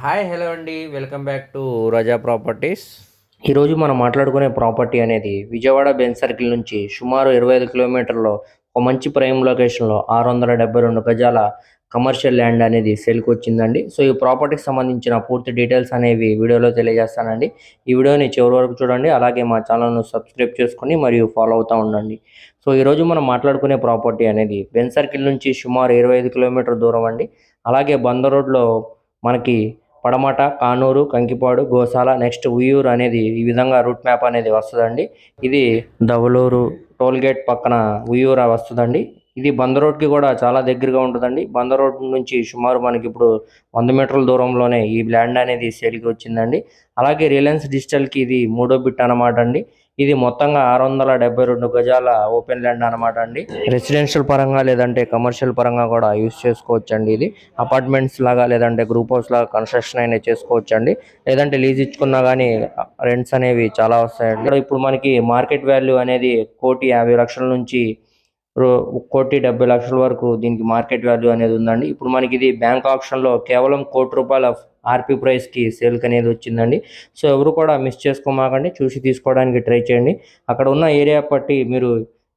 Hi hello అండి. Welcome back to Raza properties. ఈరోజు మనం మాట్లాడుకునే ప్రాపర్టీ అనేది విజయవాడ బెన్ సర్కిల్ నుంచి సుమారు ఇరవై ఐదు కిలోమీటర్లో ఒక మంచి ప్రైమ్ లొకేషన్లో ఆరు వందల డెబ్బై రెండు గజాల కమర్షియల్ ల్యాండ్ అనేది సేల్కి వచ్చిందండి. సో ఈ ప్రాపర్టీకి సంబంధించిన పూర్తి డీటెయిల్స్ అనేవి వీడియోలో తెలియజేస్తానండి. ఈ వీడియోని చివరి వరకు చూడండి. అలాగే మా ఛానల్ను సబ్స్క్రైబ్ చేసుకొని మరియు ఫాలో అవుతూ ఉండండి. సో ఈరోజు మనం మాట్లాడుకునే ప్రాపర్టీ అనేది బెన్ సర్కిల్ నుంచి సుమారు ఇరవై ఐదు కిలోమీటర్ దూరం అండి. అలాగే బందర్ రోడ్లో మనకి పడమట కానూరు కంకిపాడు గోశాల నెక్స్ట్ ఉయ్యూరు అనేది ఈ విధంగా రూట్ మ్యాప్ అనేది వస్తుందండి. ఇది ధవలూరు టోల్ గేట్ పక్కన ఉయ్యూరు వస్తుందండి. ఇది బందర్ రోడ్కి కూడా చాలా దగ్గరగా ఉంటుందండి. బందర్ రోడ్ నుంచి సుమారు మనకి ఇప్పుడు వంద మీటర్ల దూరంలోనే ఈ ల్యాండ్ అనేది సేల్కి వచ్చిందండి. అలాగే రిలయన్స్ డిజిటల్కి ఇది మూడో బిట్ అనమాట అండి. ఇది మొత్తంగా ఆరు వందల డెబ్బై రెండు గజాల ఓపెన్ ల్యాండ్ అనమాట అండి. రెసిడెన్షియల్ పరంగా లేదంటే కమర్షియల్ పరంగా కూడా యూస్ చేసుకోవచ్చు అండి ఇది. అపార్ట్మెంట్స్ లాగా లేదంటే గ్రూప్ హౌస్ లాగా కన్స్ట్రక్షన్ అయినా చేసుకోవచ్చు అండి లేదంటే లీజ్ ఇచ్చుకున్నా కానీ రెంట్స్ అనేవి చాలా వస్తాయండి. ఇక్కడ ఇప్పుడు మనకి మార్కెట్ వాల్యూ అనేది కోటి యాభై లక్షల నుంచి కోటి డెబ్బై లక్షల వరకు దీనికి మార్కెట్ వాల్యూ అనేది ఉందండి. ఇప్పుడు మనకి ఇది బ్యాంక్ ఆప్షన్లో కేవలం కోటి రూపాయల ఆర్పి ప్రైస్కి సేల్కి అనేది వచ్చిందండి. సో ఎవరు కూడా మిస్ చేసుకోమాకండి చూసి తీసుకోవడానికి ట్రై చేయండి. అక్కడ ఉన్న ఏరియా బట్టి మీరు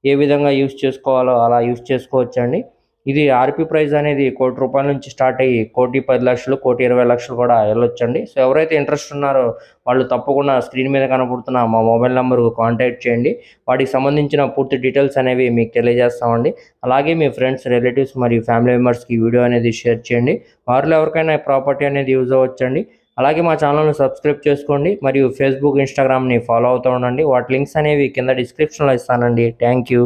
ఏ విధంగా యూస్ చేసుకోవాలో అలా యూస్ చేసుకోవచ్చండి. ఇది ఆర్పి ప్రైజ్ అనేది కోటి రూపాయల నుంచి స్టార్ట్ అయ్యి కోటి పది లక్షలు కోటి ఇరవై లక్షలు కూడా వెళ్ళొచ్చండి. సో ఎవరైతే ఇంట్రెస్ట్ ఉన్నారో వాళ్ళు తప్పకుండా స్క్రీన్ మీద కనబడుతున్న మా మొబైల్ నెంబర్కు కాంటాక్ట్ చేయండి. వాటికి సంబంధించిన పూర్తి డీటెయిల్స్ అనేవి మీకు తెలియజేస్తామండి. అలాగే మీ ఫ్రెండ్స్ రిలేటివ్స్ మరియు ఫ్యామిలీ మెంబర్స్కి వీడియో అనేది షేర్ చేయండి. వారిలో ఎవరికైనా ప్రాపర్టీ అనేది యూజ్ అవ్వచ్చండి. అలాగే మా ఛానల్ను సబ్స్క్రైబ్ చేసుకోండి మరియు ఫేస్బుక్ ఇన్స్టాగ్రామ్ని ఫాలో అవుతూ ఉండండి. వాటి లింక్స్ అనేవి కింద డిస్క్రిప్షన్లో ఇస్తానండి. Thank you